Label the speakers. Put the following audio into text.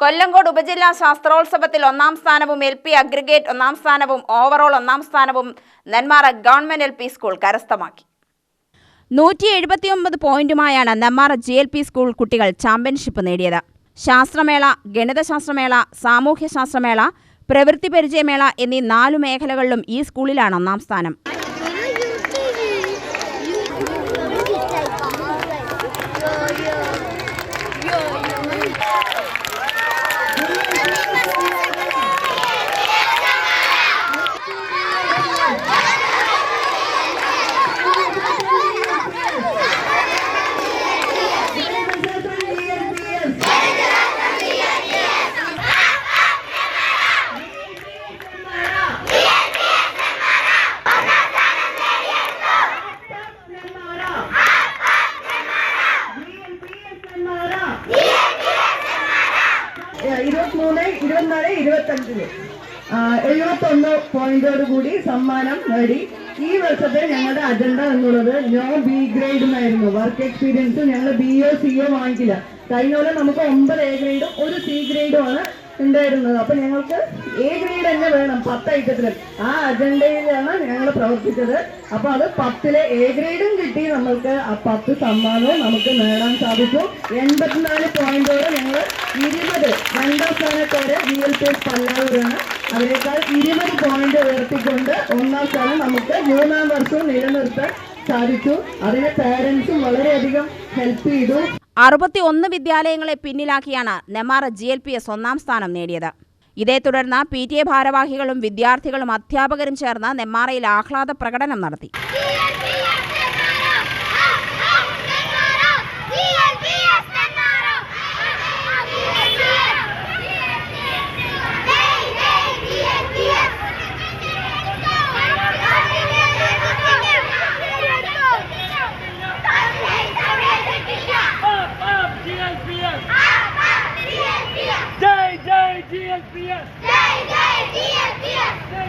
Speaker 1: കൊല്ലങ്കോട് ഉപജില്ലാ ശാസ്ത്രോത്സവത്തിൽ ഒന്നാം സ്ഥാനവും എൽ പി അഗ്രിഗേറ്റ് ഒന്നാം സ്ഥാനവും ഓവറോൾ ഒന്നാം സ്ഥാനവും Nenmara government L P school കരസ്ഥമാക്കി. നൂറ്റി എഴുപത്തിയൊമ്പത് പോയിന്റുമായാണ് Nenmara G L P school കുട്ടികൾ ചാമ്പ്യൻഷിപ്പ് നേടിയത്. ശാസ്ത്രമേള ഗണിതശാസ്ത്രമേള സാമൂഹ്യശാസ്ത്രമേള പ്രവൃത്തി പരിചയമേള എന്നീ നാലു മേഖലകളിലും ഈ സ്കൂളിലാണ് ഒന്നാം സ്ഥാനം.
Speaker 2: ഇരുപത്തിമൂന്ന് ഇരുപത്തിനാല് ഇരുപത്തഞ്ചിൽ എഴുപത്തൊന്ന് പോയിന്റോട് കൂടി സമ്മാനം നേടി. ഈ വർഷത്തെ ഞങ്ങളുടെ അജണ്ട എന്നുള്ളത് നോ ബി ഗ്രേഡ് എന്നായിരുന്നു. വർക്ക് എക്സ്പീരിയൻസ് ഞങ്ങൾ ബി ഒ സിഒ വാങ്ങിക്കില്ല. കഴിഞ്ഞ പോലെ നമുക്ക് ഒമ്പത് എ ഗ്രേഡും ഒരു സി ഗ്രേഡും ആണ് ഉണ്ടായിരുന്നത്. അപ്പൊ ഞങ്ങൾക്ക് എ ഗ്രേഡ് തന്നെ വേണം പത്ത് ഐറ്റത്തിലും ആ അജണ്ടയിലാണ് ഞങ്ങൾ പ്രവർത്തിച്ചത്. അപ്പൊ അത് പത്തിലെ എ ഗ്രേഡും കിട്ടി നമ്മൾക്ക്. ആ പത്ത് സമ്മാനവും നമുക്ക് നേടാൻ സാധിച്ചു. എൺപത്തിനാല് പോയിന്റോടെ ഞങ്ങൾ ഇരുപത് രണ്ടാം സ്ഥാനക്കാരെ ബി എൽ പി എസ് പല്ലാവൂരാണ്. അതിനേക്കാൾ ഇരുപത് പോയിന്റ് ഉയർത്തിക്കൊണ്ട് ഒന്നാം സ്ഥാനം നമുക്ക് മൂന്നാം വർഷവും നിലനിർത്താൻ സാധിച്ചു അതിന് പേരൻസും വളരെയധികം ഹെൽപ്പ് ചെയ്തു.
Speaker 1: അറുപത്തി ഒന്ന് വിദ്യാലയങ്ങളെ പിന്നിലാക്കിയാണ് Nenmara G L P S ഒന്നാം സ്ഥാനം നേടിയത്. ഇതേ തുടർന്ന് പി ടി എ ഭാരവാഹികളും വിദ്യാർത്ഥികളും അധ്യാപകരും ചേർന്ന് നെമ്മാറയിൽ ആഹ്ലാദ പ്രകടനം നടത്തി.
Speaker 3: GLPS! Jai Jai GLPS!
Speaker 1: Jai